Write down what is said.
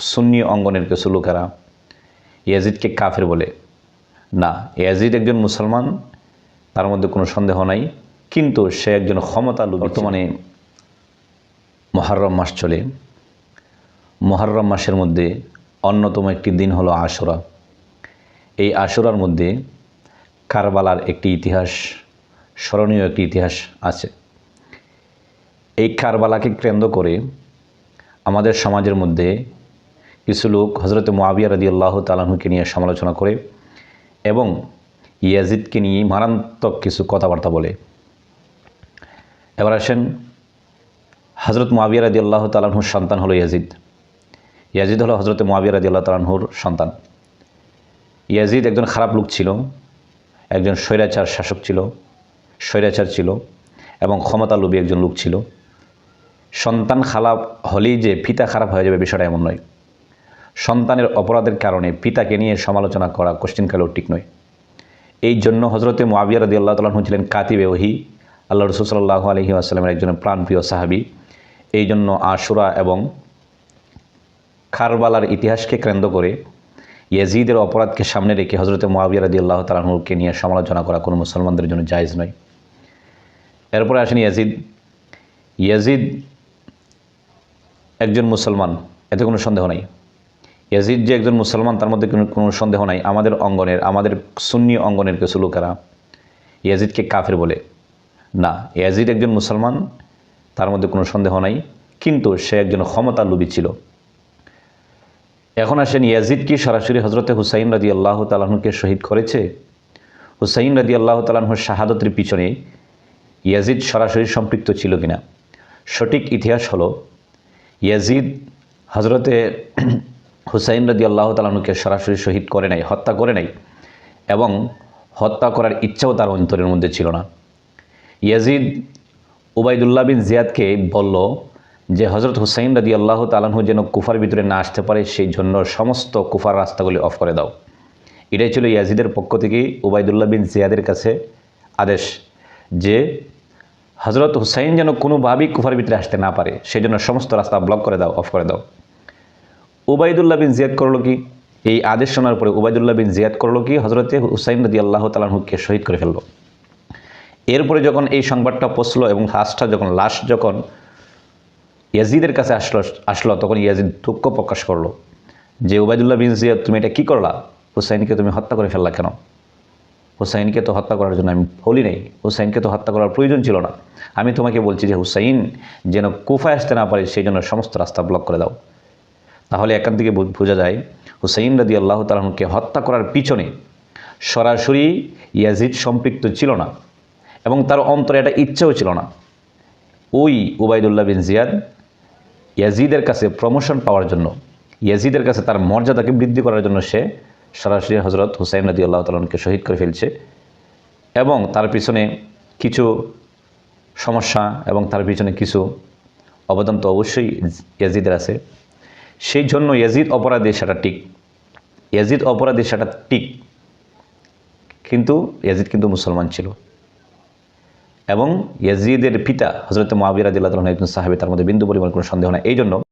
সুন্নি অঙ্গনের কিছু লোকেরা ইয়াজিদকে কাফের বলে। না ইয়াজিদ একজন মুসলমান তার মধ্যে কোনো সন্দেহ নাই কিন্তু সে একজন ক্ষমতা লোক বর্তমানে মহারম মাস চলে। মহারম মাসের মধ্যে অন্যতম একটি দিন হলো আশুরা। এই আশুরার মধ্যে কারবালার একটি ইতিহাস স্মরণীয় একটি ইতিহাস আছে। এই কারবালাকে কেন্দ্র করে আমাদের সমাজের মধ্যে কিছু লোক হজরত মোয়াবিয়া রদি আল্লাহ তালাহুকে নিয়ে সমালোচনা করে এবং ইয়াজিদকে নিয়ে মারাত্মক কিছু কথাবার্তা বলে। এবার আসেন হজরত মোয়াবিয়া রদি আল্লাহ তালাহুর সন্তান হলো ইয়াজিদ। ইয়াজিদ হলো হজরত মোয়াবিয়া রদি আল্লাহ তালাহুর সন্তান। ইয়াজিদ একজন খারাপ লোক ছিল, একজন স্বৈরাচার শাসক ছিল, স্বৈরাচার ছিল এবং ক্ষমতালোভী একজন লোক ছিল। সন্তান খারাপ হলেই যে পিতা খারাপ হয়ে যাবে বিষয়টা এমন নয়। সন্তানের অপরাধের কারণে পিতাকে নিয়ে সমালোচনা করা কোশ্চিনকালেও ঠিক নয়। এই জন্য হজরতে মোয়াবিয়া রদি আল্লাহ তালন ছিলেন কাতিবে ওহি। আল্লাহ রসুল সাল্লাহ আলহি আসসালামের একজন প্রাণপ্রিয় সাহাবি। এই জন্য আশুরা এবং খারবালার ইতিহাসকে কেন্দ্র করে ইয়াজিদের অপরাধকে সামনে রেখে হজরতে মোয়াবিয়া রদি আল্লাহ তালাহুকে নিয়ে সমালোচনা করা কোনো মুসলমানদের জন্য জায়জ নয়। এরপরে আসেন ইয়াজিদ। ইয়াজিদ একজন মুসলমান, এতে কোনো সন্দেহ নাই। ইয়াজিদ যে একজন মুসলমান, তার মধ্যে কোনো কোনো সন্দেহ নাই। আমাদের অঙ্গনের আমাদের সুন্নি অঙ্গনের কিছু লোকেরা ইয়াজিদকে কাফের বলে। না, ইয়াজিদ একজন মুসলমান, তার মধ্যে কোনো সন্দেহ নাই। কিন্তু সে একজন ক্ষমতা লোভী ছিল। এখন আসেন ইয়াজিদ কি সরাসরি হজরতে হুসাইন রাজি আল্লাহ তালাহকে শহীদ করেছে? হুসাইন রাজি আল্লাহ তালাহর শাহাদতের পিছনে ইয়াজিদ সরাসরি সম্পৃক্ত ছিল কিনা? সঠিক ইতিহাস হলো, ইয়াজিদ হজরতে হুসাইন রাজি আল্লাহ তালাহকে সরাসরি শহীদ করে নাই, হত্যা করে নাই এবং হত্যা করার ইচ্ছাও তার অন্তরের মধ্যে ছিল না। ইয়াজিদ উবাইদুল্লাহ বিন জিয়াদকে বলল যে হজরত হুসাইন রাজি আল্লাহ তালাহু যেন কুফার ভিতরে না আসতে পারে, সেই জন্য সমস্ত কুফার রাস্তাগুলি অফ করে দাও। এটাই ছিল ইয়াজিদের পক্ষ থেকে উবাইদুল্লাহ বিন জিয়াদের কাছে আদেশ যে হজরত হুসাইন যেন কোনোভাবেই কুফার ভিতরে আসতে না পারে, সেই জন্য সমস্ত রাস্তা ব্লক করে দাও, অফ করে দাও। উবাইদুল্লাহ বিন জিয়াদ করল কি? এই আদেশ শোনার পরে উবাইদুল্লাহ বিন জিয়াদ করল কি? হজরতে হুসাইন রদি আল্লাহ তালাহুকে শহীদ করে ফেলল। এরপরে যখন এই সংবাদটা পৌঁছলো এবং লাশটা যখন, লাশ যখন ইয়াজিদের কাছে আসলো আসলো, তখন ইয়াজিদ দুঃখ প্রকাশ করল যে, উবাইদুল্লাহ বিন জিয়াদ, তুমি এটা কী করলা? হুসাইনকে তুমি হত্যা করে ফেললা কেন? হুসাইনকে তো হত্যা করার জন্য আমি বলি নেই। হুসাইনকে তো হত্যা করার প্রয়োজন ছিল না। আমি তোমাকে বলছি যে, হুসাইন যেন কুফায় আসতে না পারে, সেই জন্য সমস্ত রাস্তা ব্লক করে দাও। তাহলে এখান থেকে বোঝা যায় হুসাইন রাদি আল্লাহ তালাহকে হত্যা করার পিছনে সরাসরি ইয়াজিদ সম্পৃক্ত ছিল না এবং তার অন্তরে একটা ইচ্ছাও ছিল না। ওই উবাইদুল্লাহ বিন জিয়াদ ইয়াজিদের কাছে প্রমোশন পাওয়ার জন্য, ইয়াজিদের কাছে তার মর্যাদাকে বৃদ্ধি করার জন্য সে সরাসরি হজরত হুসাইন রাজি আল্লাহ তালনকে শহীদ করে ফেলছে এবং তার পিছনে কিছু সমস্যা এবং তার পিছনে কিছু অবদান তো অবশ্যই ইয়াজিদের আছে। সেই জন্য ইয়াজিদ অপরাধী সেটা ঠিক। ইয়াজিদ অপরাধী সেটা ঠিক। কিন্তু ইয়াজিদ কিন্তু মুসলমান ছিল। এবং ইয়াজিদের পিতা হজরত মহাবিরাজ একজন সাহেবের তার মধ্যে বিন্দু পরিমাণ কোনো সন্দেহ নাই। এই জন্য